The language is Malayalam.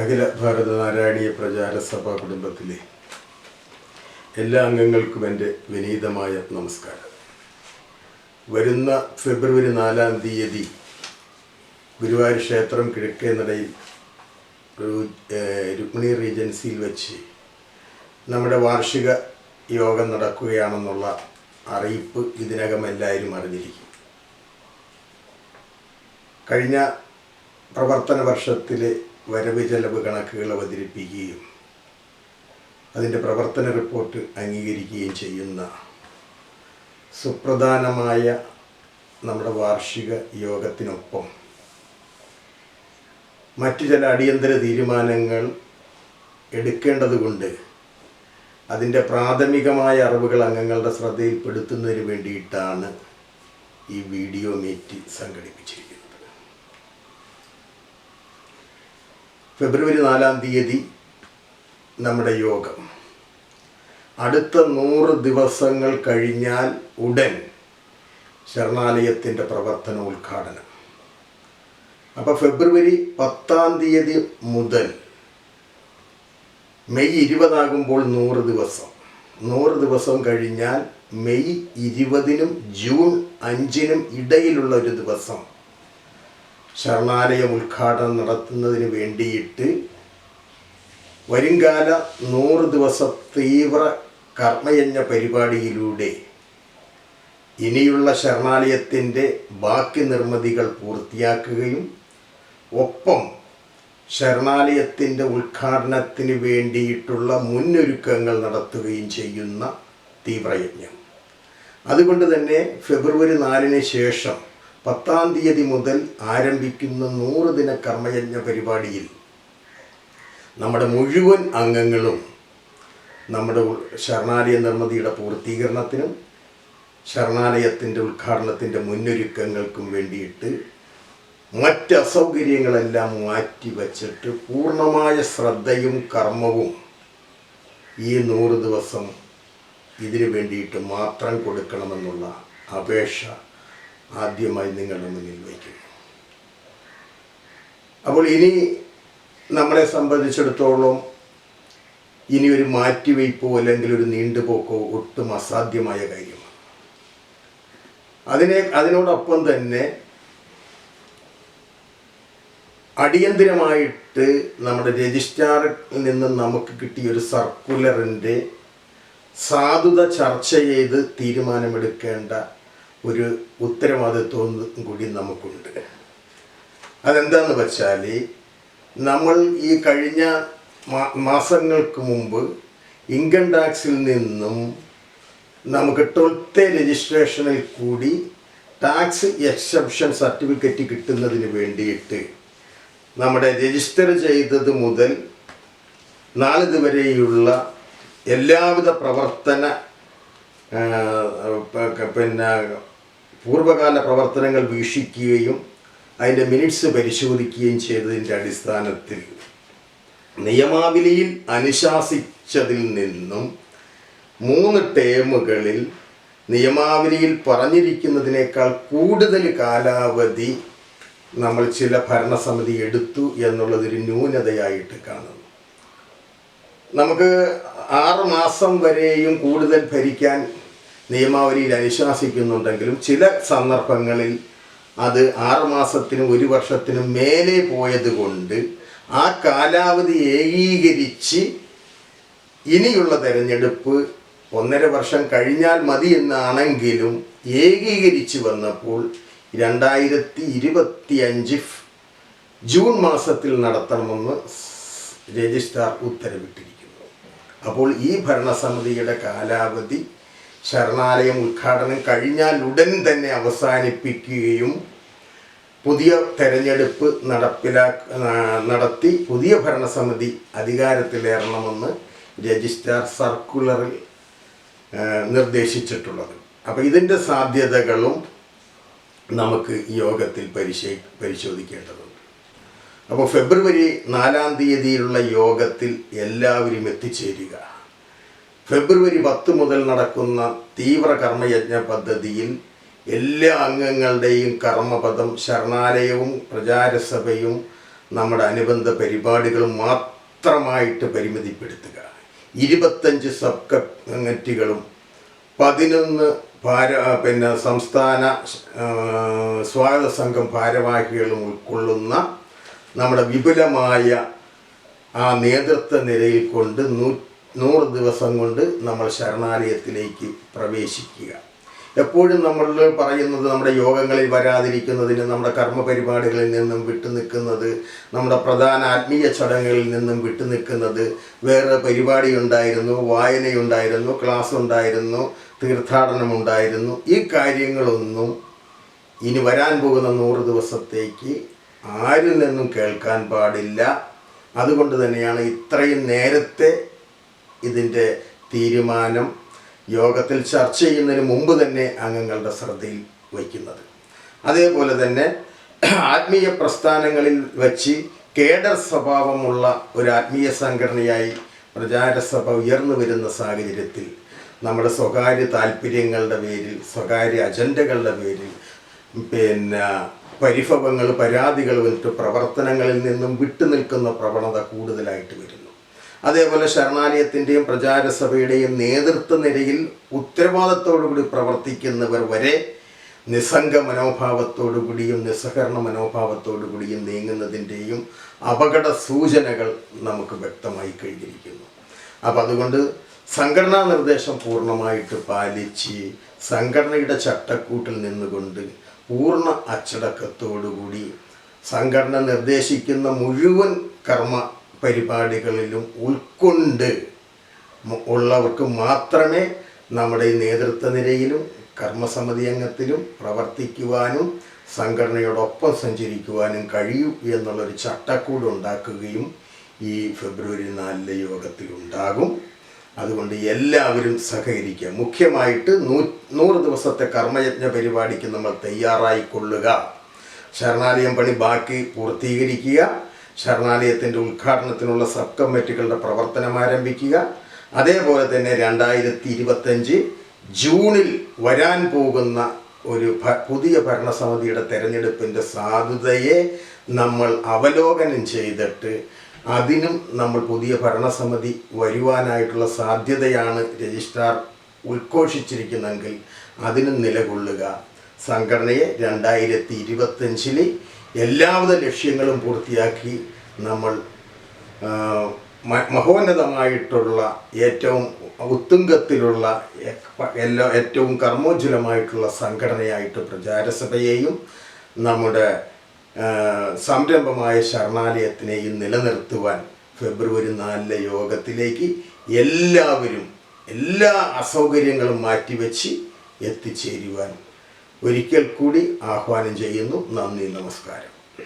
അഖില ഭാരത നാരായണീയ പ്രചാര സഭാ കുടുംബത്തിലെ എല്ലാ അംഗങ്ങൾക്കും എന്റെ വിനീതമായ നമസ്കാരം. വരുന്ന ഫെബ്രുവരി നാലാം തീയതി ഗുരുവായൂർ ക്ഷേത്രം കിഴക്കേ നടയിൽ രുക്മിണി റീജൻസിയിൽ വെച്ച് നമ്മുടെ വാർഷിക യോഗം നടക്കുകയാണെന്നുള്ള അറിയിപ്പ് ഇതിനകം എല്ലാവരും അറിഞ്ഞിരിക്കും. കഴിഞ്ഞ പ്രവർത്തന വർഷത്തിലെ വരവ് ചെലവ് കണക്കുകൾ അവതരിപ്പിക്കുകയും അതിന്റെ പ്രവർത്തന റിപ്പോർട്ട് അംഗീകരിക്കുകയും ചെയ്യുന്ന സുപ്രധാനമായ നമ്മുടെ വാർഷിക യോഗത്തിനൊപ്പം മറ്റു ചില അടിയന്തര തീരുമാനങ്ങൾ എടുക്കേണ്ടതുകൊണ്ട് അതിന്റെ പ്രാഥമികമായ അറിവുകൾ അംഗങ്ങളുടെ ശ്രദ്ധയിൽപ്പെടുത്തുന്നതിന് വേണ്ടിയിട്ടാണ് ഈ വീഡിയോ മീറ്റ് സംഘടിപ്പിച്ചിരിക്കുന്നത്. ഫെബ്രുവരി നാലാം തീയതി നമ്മുടെ യോഗം. അടുത്ത നൂറ് ദിവസങ്ങൾ കഴിഞ്ഞാൽ ഉടൻ ശരണാലയത്തിന്റെ പ്രവർത്തന ഉദ്ഘാടനം. അപ്പോൾ ഫെബ്രുവരി പത്താം തീയതി മുതൽ മെയ് ഇരുപതാകുമ്പോൾ നൂറ് ദിവസം. നൂറ് ദിവസം കഴിഞ്ഞാൽ മെയ് ഇരുപതിനും ജൂൺ അഞ്ചിനും ഇടയിലുള്ള ഒരു ദിവസം ശരണാലയം ഉദ്ഘാടനം നടത്തുന്നതിന് വേണ്ടിയിട്ട് വരുംകാല നൂറ് ദിവസ തീവ്ര കർമ്മയജ്ഞ പരിപാടിയിലൂടെ ഇനിയുള്ള ശരണാലയത്തിന്റെ ബാക്കി നിർമ്മിതികൾ പൂർത്തിയാക്കുകയും ഒപ്പം ശരണാലയത്തിന്റെ ഉദ്ഘാടനത്തിന് വേണ്ടിയിട്ടുള്ള മുന്നൊരുക്കങ്ങൾ നടത്തുകയും ചെയ്യുന്ന തീവ്രയജ്ഞം. അതുകൊണ്ട് തന്നെ ഫെബ്രുവരി നാലിന് ശേഷം പത്താം തീയതി മുതൽ ആരംഭിക്കുന്ന നൂറ് ദിന കർമ്മയജ്ഞ പരിപാടിയിൽ നമ്മുടെ മുഴുവൻ അംഗങ്ങളും നമ്മുടെ ശരണാലയ നിർമ്മിതിയുടെ പൂർത്തീകരണത്തിനും ശരണാലയത്തിന്റെ ഉദ്ഘാടനത്തിന്റെ മുന്നൊരുക്കങ്ങൾക്കും വേണ്ടിയിട്ട് മറ്റ് അസൗകര്യങ്ങളെല്ലാം മാറ്റി വച്ചിട്ട് പൂർണമായ ശ്രദ്ധയും കർമ്മവും ഈ നൂറ് ദിവസം ഇതിനു വേണ്ടിയിട്ട് മാത്രം കൊടുക്കണമെന്നുള്ള അപേക്ഷ ആദ്യമായി നിങ്ങളുടെ മുന്നിൽ വയ്ക്കുന്നു അപ്പോൾ ഇനി നമ്മളെ സംബന്ധിച്ചിടത്തോളം ഇനി ഒരു മാറ്റിവയ്പ്പോ അല്ലെങ്കിൽ ഒരു നീണ്ടുപോക്കോ ഒട്ടും അസാധ്യമായ കാര്യമാണ്. അതിനെ അതിനോടൊപ്പം തന്നെ അടിയന്തിരമായിട്ട് നമ്മുടെ രജിസ്ട്രാറിൽ നിന്ന് നമുക്ക് കിട്ടിയ ഒരു സർക്കുലറിന്റെ സാധുത ചർച്ച ചെയ്ത് തീരുമാനമെടുക്കേണ്ട ഒരു ഉത്തരവാദിത്വം കൂടി നമുക്കുണ്ട്. അതെന്താന്ന് വെച്ചാൽ നമ്മൾ ഈ കഴിഞ്ഞ മാസങ്ങൾക്ക് മുമ്പ് ഇൻകം ടാക്സിൽ നിന്നും നമുക്ക് ട്വൽത്ത് രജിസ്ട്രേഷനിൽ കൂടി ടാക്സ് എക്സെപ്ഷൻ സർട്ടിഫിക്കറ്റ് കിട്ടുന്നതിന് വേണ്ടിയിട്ട് നമ്മുടെ രജിസ്റ്റർ ചെയ്തത് മുതൽ നാളിത് വരെയുള്ള എല്ലാവിധ പ്രവർത്തന പിന്നെ പൂർവകാല പ്രവർത്തനങ്ങൾ വീക്ഷിക്കുകയും അതിന്റെ മിനിറ്റ്സ് പരിശോധിക്കുകയും ചെയ്തതിന്റെ അടിസ്ഥാനത്തിൽ നിയമാവലിയിൽ അനുശാസിച്ചതിൽ നിന്നും മൂന്ന് ടേമുകളിൽ നിയമാവലിയിൽ പറഞ്ഞിരിക്കുന്നതിനേക്കാൾ കൂടുതൽ കാലാവധി നമ്മൾ ചില ഭരണസമിതി എടുത്തു എന്നുള്ളതൊരു ന്യൂനതയായിട്ട് കാണുന്നു. നമുക്ക് ആറ് മാസം വരെയും കൂടുതൽ ഭരിക്കാൻ നിയമാവലിയിൽ അനുശാസിക്കുന്നുണ്ടെങ്കിലും ചില സന്ദർഭങ്ങളിൽ അത് ആറുമാസത്തിനും ഒരു വർഷത്തിനും മേലെ പോയത് കൊണ്ട് ആ കാലാവധി ഏകീകരിച്ച് ഇനിയുള്ള തെരഞ്ഞെടുപ്പ് ഒന്നര വർഷം കഴിഞ്ഞാൽ മതി എന്നാണെങ്കിലും ഏകീകരിച്ച് വന്നപ്പോൾ രണ്ടായിരത്തി ഇരുപത്തി അഞ്ച് ജൂൺ മാസത്തിൽ നടത്തണമെന്ന് രജിസ്ട്രാർ ഉത്തരവിട്ടിരിക്കുന്നു. അപ്പോൾ ഈ ഭരണസമിതിയുടെ കാലാവധി ശരണാലയം ഉദ്ഘാടനം കഴിഞ്ഞാൽ ഉടൻ തന്നെ അവസാനിപ്പിക്കുകയും പുതിയ തെരഞ്ഞെടുപ്പ് നടപ്പിലാ നടത്തി പുതിയ ഭരണസമിതി അധികാരത്തിലേറണമെന്ന് രജിസ്ട്രാർ സർക്കുലറിൽ നിർദ്ദേശിച്ചിട്ടുള്ളത്. അപ്പോൾ ഇതിന്റെ സാധ്യതകളും നമുക്ക് യോഗത്തിൽ പരിശേ പരിശോധിക്കേണ്ടതുണ്ട്. അപ്പോൾ ഫെബ്രുവരി നാലാം തീയതിയിലുള്ള യോഗത്തിൽ എല്ലാവരും എത്തിച്ചേരുക. ഫെബ്രുവരി പത്ത് മുതൽ നടക്കുന്ന തീവ്ര കർമ്മയജ്ഞ പദ്ധതിയിൽ എല്ലാ അംഗങ്ങളുടെയും കർമ്മപദം ശരണാലയവും പ്രചാരസഭയും നമ്മുടെ അനുബന്ധ പരിപാടികളും മാത്രമായിട്ട് പരിമിതിപ്പെടുത്തുക. ഇരുപത്തഞ്ച് സബ് കമ്മിറ്റികളും പതിനൊന്ന് ഭാര പിന്നെ സംസ്ഥാന സ്വാഗത സംഘം ഭാരവാഹികളും ഉൾക്കൊള്ളുന്ന നമ്മുടെ വിപുലമായ ആ നേതൃത്വ നിലയിൽ കൊണ്ട് നൂ നൂറ് ദിവസം കൊണ്ട് നമ്മൾ ശരണാലയത്തിലേക്ക് പ്രവേശിക്കുക. എപ്പോഴും നമ്മൾ പറയുന്നത് നമ്മുടെ യോഗങ്ങളിൽ വരാതിരിക്കുന്നതിന് നമ്മുടെ കർമ്മ പരിപാടികളിൽ നിന്നും വിട്ടുനിൽക്കുന്നത് നമ്മുടെ പ്രധാന ആത്മീയ ചടങ്ങുകളിൽ നിന്നും വിട്ടുനിൽക്കുന്നത് വേറെ പരിപാടി ഉണ്ടായിരുന്നു വായനയുണ്ടായിരുന്നു ക്ലാസ് ഉണ്ടായിരുന്നു തീർത്ഥാടനം ഉണ്ടായിരുന്നു. ഈ കാര്യങ്ങളൊന്നും ഇനി വരാൻ പോകുന്ന നൂറ് ദിവസത്തേക്ക് ആരിൽ നിന്നും കേൾക്കാൻ പാടില്ല. അതുകൊണ്ട് തന്നെയാണ് ഇത്രയും നേരത്തെ ഇതിന്റെ തീരുമാനം യോഗത്തിൽ ചർച്ച ചെയ്യുന്നതിന് മുമ്പ് തന്നെ അംഗങ്ങളുടെ ശ്രദ്ധയിൽ വയ്ക്കുന്നത്. അതേപോലെ തന്നെ ആത്മീയ പ്രസ്ഥാനങ്ങളിൽ വച്ച് കേഡർ സ്വഭാവമുള്ള ഒരു ആത്മീയ സംഘടനയായി പ്രചാരസഭ ഉയർന്നു വരുന്ന സാഹചര്യത്തിൽ നമ്മുടെ സ്വകാര്യ താല്പര്യങ്ങളുടെ പേരിൽ സ്വകാര്യ അജണ്ടകളുടെ പേരിൽ പിന്നെ പരിഭവങ്ങൾ പരാതികൾ വന്നിട്ട് പ്രവർത്തനങ്ങളിൽ നിന്നും വിട്ടുനിൽക്കുന്ന പ്രവണത കൂടുതലായിട്ട് വരുന്നു അതേപോലെ ശരണാലയത്തിന്റെയും പ്രചാരസഭയുടെയും നേതൃത്വ നിരയിൽ ഉത്തരവാദിത്തോടുകൂടി പ്രവർത്തിക്കുന്നവർ വരെ നിസ്സംഗ മനോഭാവത്തോടുകൂടിയും നിസ്സഹകരണ മനോഭാവത്തോടുകൂടിയും നീങ്ങുന്നതിന്റെയും അപകട സൂചനകൾ നമുക്ക് വ്യക്തമായി കഴിഞ്ഞിരിക്കുന്നു. അപ്പം അതുകൊണ്ട് സംഘടനാ നിർദ്ദേശം പൂർണമായിട്ട് പാലിച്ച് സംഘടനയുടെ ചട്ടക്കൂട്ടിൽ നിന്നുകൊണ്ട് പൂർണ അച്ചടക്കത്തോടുകൂടി സംഘടന നിർദ്ദേശിക്കുന്ന മുഴുവൻ കർമ്മ പരിപാടികളിലും ഉൾക്കൊണ്ട് ഉള്ളവർക്ക് മാത്രമേ നമ്മുടെ ഈ നേതൃത്വ നിരയിലും കർമ്മസമിതി അംഗത്തിലും പ്രവർത്തിക്കുവാനും സംഘടനയോടൊപ്പം സഞ്ചരിക്കുവാനും കഴിയൂ എന്നുള്ളൊരു ചട്ടക്കൂട് ഉണ്ടാക്കുകയും ഈ ഫെബ്രുവരി നാലിലെ യോഗത്തിൽ ഉണ്ടാകും. അതുകൊണ്ട് എല്ലാവരും സഹകരിക്കുക. മുഖ്യമായിട്ട് നൂ നൂറ് ദിവസത്തെ കർമ്മയജ്ഞ പരിപാടിക്ക് നമ്മൾ തയ്യാറായിക്കൊള്ളുക. ശരണാലയം പണി ബാക്കി പൂർത്തീകരിക്കുക. ശരണാലയത്തിന്റെ ഉദ്ഘാടനത്തിനുള്ള സബ് കമ്മിറ്റികളുടെ പ്രവർത്തനം ആരംഭിക്കുക. അതേപോലെ തന്നെ രണ്ടായിരത്തി ഇരുപത്തഞ്ച് ജൂണിൽ വരാൻ പോകുന്ന ഒരു പുതിയ ഭരണസമിതിയുടെ തെരഞ്ഞെടുപ്പിന്റെ സാധുതയെ നമ്മൾ അവലോകനം ചെയ്തിട്ട് അതിനും നമ്മൾ പുതിയ ഭരണസമിതി വരുവാനായിട്ടുള്ള സാധ്യതയാണ് രജിസ്ട്രാർ ഉദ്ഘോഷിച്ചിരിക്കുന്നെങ്കിൽ അതിനും നിലകൊള്ളുക. സംഘടനയെ രണ്ടായിരത്തി ഇരുപത്തഞ്ചിൽ എല്ലാവിധ ലക്ഷ്യങ്ങളും പൂർത്തിയാക്കി നമ്മൾ മഹോന്നതമായിട്ടുള്ള ഏറ്റവും ഉത്തുംഗത്തിലുള്ള എല്ലാ ഏറ്റവും കർമ്മോജ്വലമായിട്ടുള്ള സംഘടനയായിട്ട് പ്രചാരസഭയെയും നമ്മുടെ സംരംഭമായ ശരണാലയത്തിനെയും നിലനിർത്തുവാൻ ഫെബ്രുവരി നാലിലെ യോഗത്തിലേക്ക് എല്ലാവരും എല്ലാ അസൗകര്യങ്ങളും മാറ്റിവെച്ച് എത്തിച്ചേരുവാൻ ഒരിക്കൽ കൂടി ആഹ്വാനം ചെയ്യുന്നു. നന്ദി നമസ്കാരം.